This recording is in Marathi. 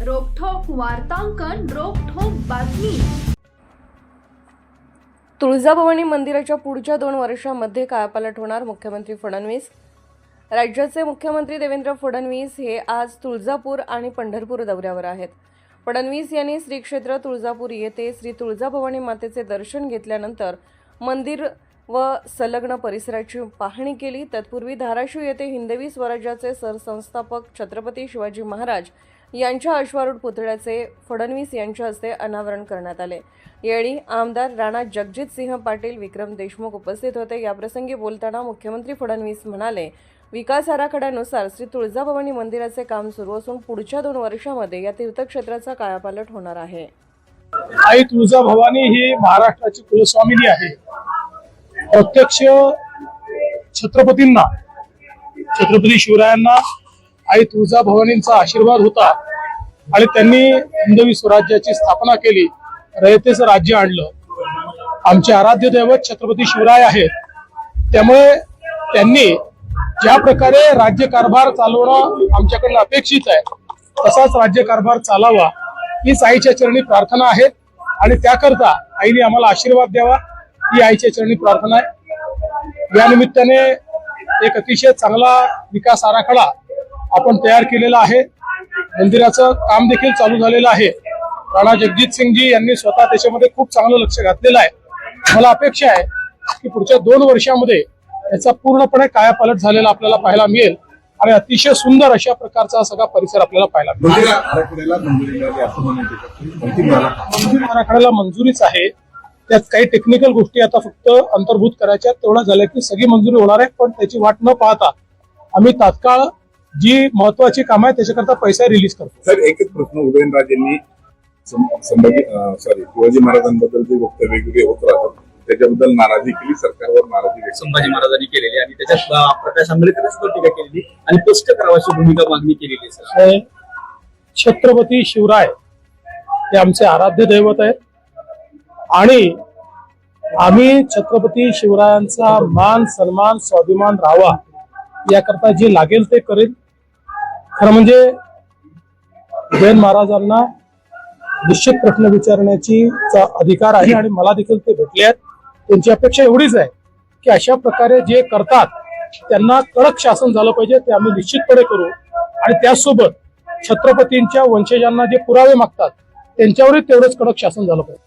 वार्तांकन रोखोक बातमी. तुळजाभवानी मंदिराच्या पुढच्या दोन वर्षामध्ये कायापालट होणार मुख्यमंत्री फडणवीस. राज्याचे मुख्यमंत्री देवेंद्र फडणवीस हे आज तुळजापूर आणि पंढरपूर दौऱ्यावर आहेत. फडणवीस यांनी श्री क्षेत्र तुळजापूर येथे श्री तुळजाभवानी मातेचे दर्शन घेतल्यानंतर मंदिर व संलग्न परिसराची पाहणी केली. तत्पूर्वी धाराशिव येथे हिंदवी स्वराज्याचे सरसंस्थापक छत्रपती शिवाजी महाराज यांच्या अश्वारूढ पुतळ्याचे फडणवीस यांच्या हस्ते अनावरण करण्यात आले. यावेळी आमदार राणा जगजितसिंह पाटील विक्रम देशमुख उपस्थित होते. याप्रसंगी बोलताना मुख्यमंत्री फडणवीस म्हणाले विकास आराखड्यानुसार श्री तुळजाभवानी मंदिराचे काम सुरू असून पुढच्या दोन वर्षामध्ये या तीर्थक्षेत्राचा कायापालट होणार आहे. आई तुळजाभवानी ही महाराष्ट्राची कुलस्वामिनी आहे. प्रत्यक्ष छत्रपतींना छत्रपती शिवरायांना आई तुळजाभवानींचा आशीर्वाद होता आणि त्यांनी हिंदवी स्वराज्याची स्थापना केली. रयतेचं राज्य आणलं. आमचे आराध्य दैवत छत्रपती शिवराय आहेत. त्यामुळे त्यांनी ज्या प्रकारे राज्यकारभार चालवणं आमच्याकडनं अपेक्षित आहे तसाच राज्यकारभार चालावा हीच आईच्या चरणी प्रार्थना आहे आणि त्याकरता आईने आम्हाला आशीर्वाद द्यावा ही आईच्या चरणी प्रार्थना आहे. या निमित्ताने एक अतिशय चांगला विकास आराखडा आपण तयार केलेला आहे. मंदिराचं काम देखील चालू झालेलं आहे. राणा जगजित सिंगजी यांनी स्वतः त्याच्यामध्ये खूप चांगलं लक्ष घातलेलं आहे. मला अपेक्षा आहे की पुढच्या दोन वर्षामध्ये याचा पूर्णपणे कायापालट झालेला आपल्याला पाहायला मिळेल आणि अतिशय सुंदर अशा प्रकारचा सगळा परिसर आपल्याला पाहायला मिळेल. आराखड्याला मंजुरीच आहे. त्यात काही टेक्निकल गोष्टी आता फक्त अंतर्भूत करायच्या. तेवढं झालं की सगळी मंजुरी होणार आहे पण त्याची वाट न पाहता आम्ही तात्काळ जी महत्वाची कामं आहेत त्याच्याकरता पैसा रिलीज करतो. सर एकच प्रश्न उदयनराजेंनी सॉरी शिवाजी महाराजांबद्दल जे वक्तव्य वेगवेगळे होत राहतात त्याच्याबद्दल नाराजी केली सरकारवर नाराजी व्यक्त संभाजी महाराजांनी केलेली आणि त्याच्यात प्रकाश आंबेडकरच टीका केलेली आणि स्पष्ट करावाची भूमिका मागणी केलेली आहे, सर. छत्रपती शिवराय हे आमचे आराध्य दैवत आहेत. आणि आम्ही छत्रपती शिवरायांचा मान सन्मान स्वाभिमान राहावा याकरता जे लागेल ते करेल खरं म्हणजे जैन महाराजांना निश्चित प्रश्न विचारण्याची अधिकार आहे आणि मला देखील ते भेटले आहेत. त्यांची अपेक्षा एवढीच आहे की अशा प्रकारे जे करतात त्यांना कडक शासन झालं पाहिजे ते आम्ही निश्चितपणे करू. आणि त्यासोबत छत्रपतींच्या वंशजांना जे पुरावे मागतात त्यांच्यावरही तेवढंच कडक शासन झालं पाहिजे.